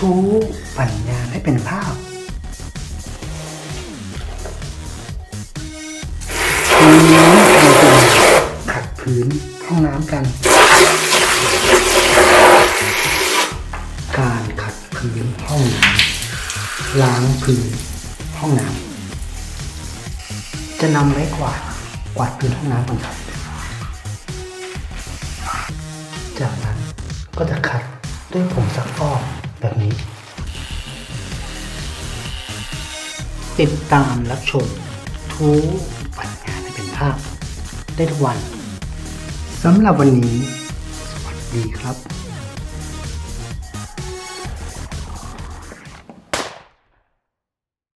ทูปั่นยางให้เป็นภาพทีนี้เราจะมาขัดพื้นห้องน้ำกัน การขัดพื้นห้องน้ำล้างพื้นห้องน้ำจะนำไม้กวาดกวาดพื้นห้องน้ำก่อนครับ จากนั้นก็จะขัดด้วยผงซักฟอก นี้ ติดตามรับชมทูปัญญาให้เป็นภาพ ได้ทุกวันสำหรับวันนี้ สวัสดีครับ